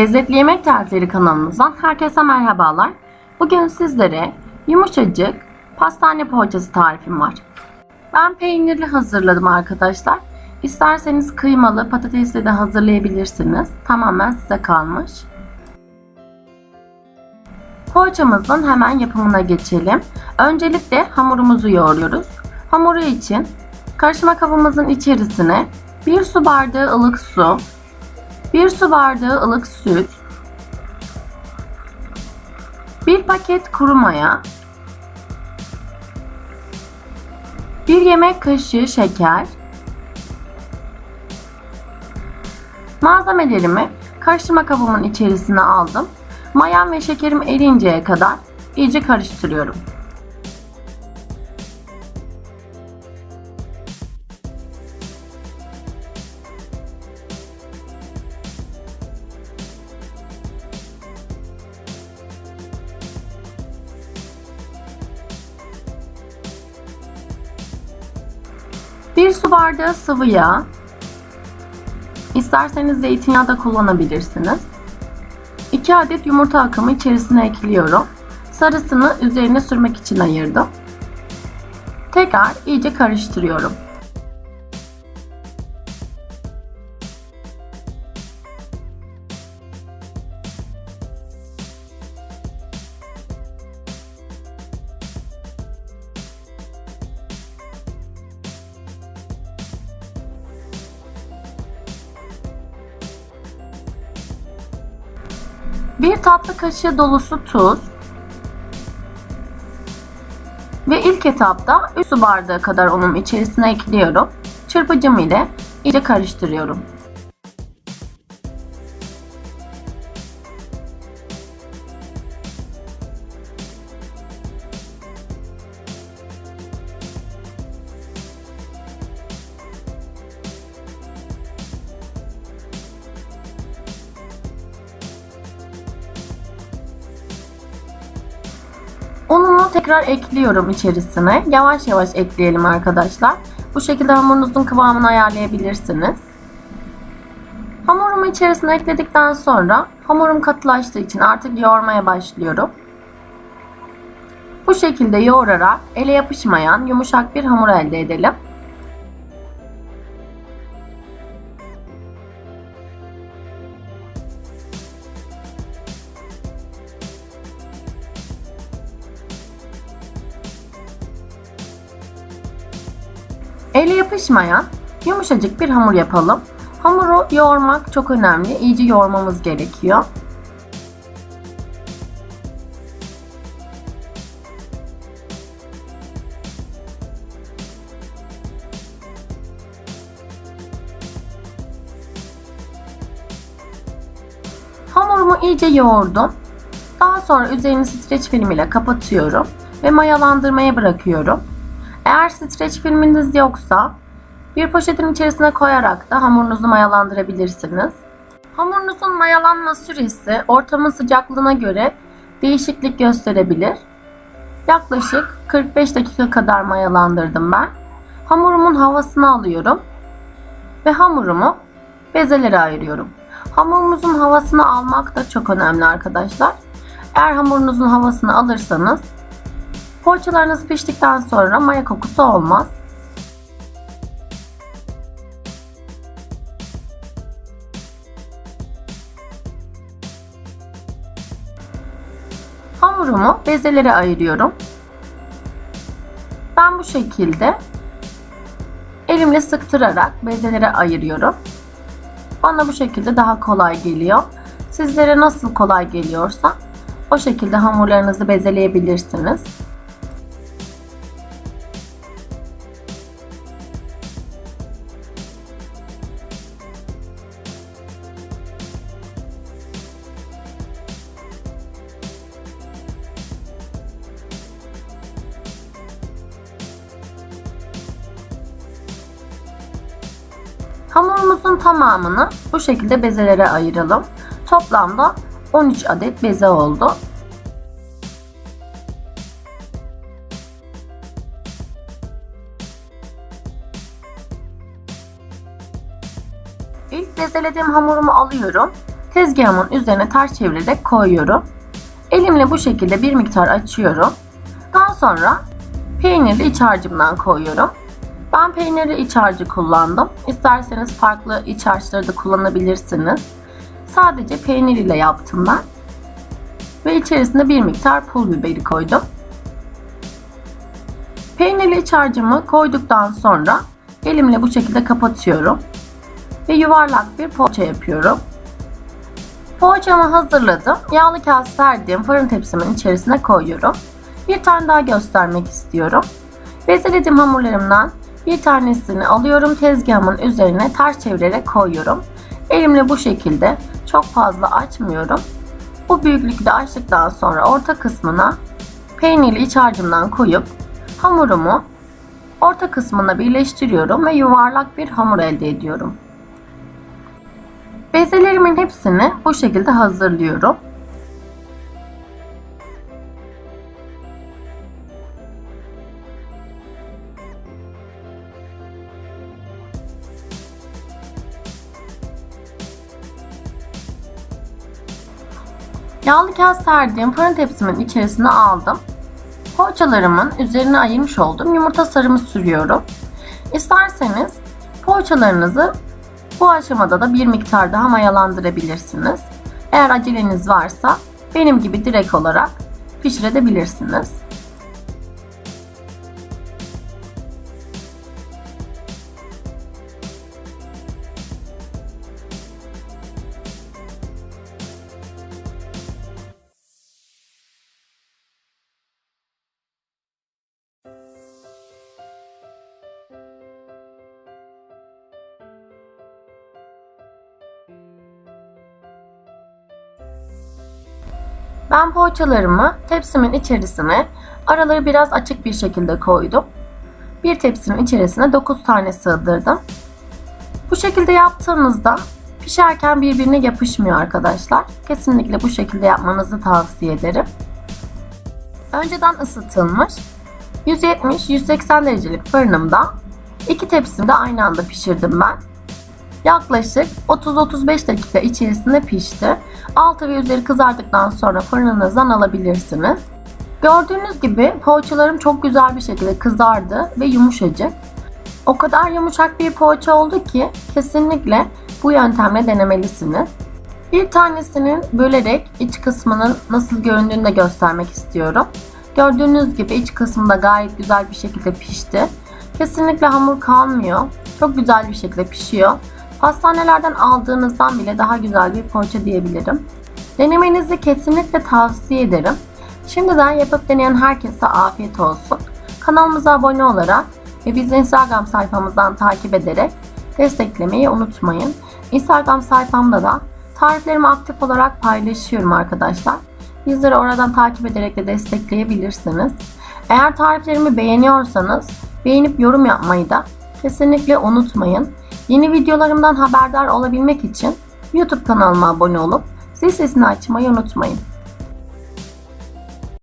Lezzetli Yemek Tarifleri kanalımızdan herkese merhabalar. Bugün sizlere yumuşacık pastane poğaçası tarifim var. Ben peynirli hazırladım arkadaşlar. İsterseniz kıymalı patatesli de hazırlayabilirsiniz. Tamamen size kalmış. Poğaçamızın hemen yapımına geçelim. Öncelikle hamurumuzu yoğuruyoruz. Hamuru için karışma kabımızın içerisine 1 su bardağı ılık su, 1 su bardağı ılık süt, 1 paket kuru maya, 1 yemek kaşığı şeker, malzemelerimi karıştırma kabımın içerisine aldım. Mayam ve şekerim erinceye kadar iyice karıştırıyorum. Bir su bardağı sıvı yağ. İsterseniz zeytinyağı da kullanabilirsiniz. 2 adet yumurta akımı içerisine ekliyorum. Sarısını üzerine sürmek için ayırdım. Tekrar iyice karıştırıyorum. Bir tatlı kaşığı dolusu tuz ve ilk etapta 3 su bardağı kadar unum içerisine ekliyorum. Çırpıcım ile iyice karıştırıyorum. Tekrar ekliyorum içerisine. Yavaş yavaş ekleyelim arkadaşlar. Bu şekilde hamurunuzun kıvamını ayarlayabilirsiniz. Hamurumu içerisine ekledikten sonra hamurum katılaştığı için artık yoğurmaya başlıyorum. Bu şekilde yoğurarak ele yapışmayan yumuşak bir hamur elde edelim. Yapışmayan yumuşacık bir hamur yapalım. Hamuru yoğurmak çok önemli. İyice yoğurmamız gerekiyor. Hamurumu iyice yoğurdum. Daha sonra üzerini streç film ile kapatıyorum ve mayalandırmaya bırakıyorum. Eğer streç filminiz yoksa bir poşetin içerisine koyarak da hamurunuzu mayalandırabilirsiniz. Hamurunuzun mayalanma süresi ortamın sıcaklığına göre değişiklik gösterebilir. Yaklaşık 45 dakika kadar mayalandırdım ben. Hamurumun havasını alıyorum ve hamurumu bezelere ayırıyorum. Hamurumuzun havasını almak da çok önemli arkadaşlar. Eğer hamurunuzun havasını alırsanız Poğaçalarınız piştikten sonra maya kokusu olmaz. Hamurumu bezelere ayırıyorum. Ben bu şekilde elimle sıktırarak bezelere ayırıyorum. Bana bu şekilde daha kolay geliyor. Sizlere nasıl kolay geliyorsa o şekilde hamurlarınızı bezeleyebilirsiniz. Hamurumuzun tamamını bu şekilde bezelere ayıralım. Toplamda 13 adet beze oldu. İlk bezelediğim hamurumu alıyorum tezgahımın üzerine ters çevirerek koyuyorum. Elimle bu şekilde bir miktar açıyorum. Daha sonra peynirli iç harcımdan koyuyorum. Ben peynirli iç harcı kullandım. İsterseniz farklı iç harçları da kullanabilirsiniz. Sadece peynir ile yaptım ben. Ve içerisine bir miktar pul biberi koydum. Peynirli iç harcımı koyduktan sonra elimle bu şekilde kapatıyorum. Ve yuvarlak bir poğaça yapıyorum. Poğaçamı hazırladım. Yağlı kağıt serdiğim fırın tepsimin içerisine koyuyorum. Bir tane daha göstermek istiyorum. Bezelediğim hamurlarımdan bir tanesini alıyorum tezgahımın üzerine ters çevirerek koyuyorum. Elimle bu şekilde çok fazla açmıyorum. Bu büyüklükte açtıktan sonra orta kısmına peynirli iç harcımdan koyup hamurumu orta kısmına birleştiriyorum ve yuvarlak bir hamur elde ediyorum. Bezelerimin hepsini bu şekilde hazırlıyorum. Yağlı kağıt serdiğim fırın tepsimin içerisine aldım. Poğaçalarımın üzerine ayırmış olduğum yumurta sarımı sürüyorum. İsterseniz poğaçalarınızı bu aşamada da bir miktar daha mayalandırabilirsiniz. Eğer aceleniz varsa benim gibi direkt olarak pişirebilirsiniz. Ben poğaçalarımı tepsimin içerisine araları biraz açık bir şekilde koydum. Bir tepsinin içerisine 9 tane sığdırdım. Bu şekilde yaptığınızda pişerken birbirine yapışmıyor arkadaşlar. Kesinlikle bu şekilde yapmanızı tavsiye ederim. Önceden ısıtılmış 170-180 derecelik fırınımda iki tepsimi de aynı anda pişirdim ben. Yaklaşık 30-35 dakika içerisinde pişti. Altı ve üzeri kızardıktan sonra fırınınızdan alabilirsiniz. Gördüğünüz gibi poğaçalarım çok güzel bir şekilde kızardı ve yumuşacık. O kadar yumuşak bir poğaça oldu ki kesinlikle bu yöntemle denemelisiniz. Bir tanesinin bölerek iç kısmının nasıl göründüğünü de göstermek istiyorum. Gördüğünüz gibi iç kısmında gayet güzel bir şekilde pişti. Kesinlikle hamur kalmıyor. Çok güzel bir şekilde pişiyor. Pastanelerden aldığınızdan bile daha güzel bir poğaça diyebilirim. Denemenizi kesinlikle tavsiye ederim. Şimdiden yapıp deneyen herkese afiyet olsun. Kanalımıza abone olarak ve bizi Instagram sayfamızdan takip ederek desteklemeyi unutmayın. Instagram sayfamda da tariflerimi aktif olarak paylaşıyorum arkadaşlar. Bizleri oradan takip ederek de destekleyebilirsiniz. Eğer tariflerimi beğeniyorsanız beğenip yorum yapmayı da kesinlikle unutmayın. Yeni videolarımdan haberdar olabilmek için YouTube kanalıma abone olup zil sesini açmayı unutmayın.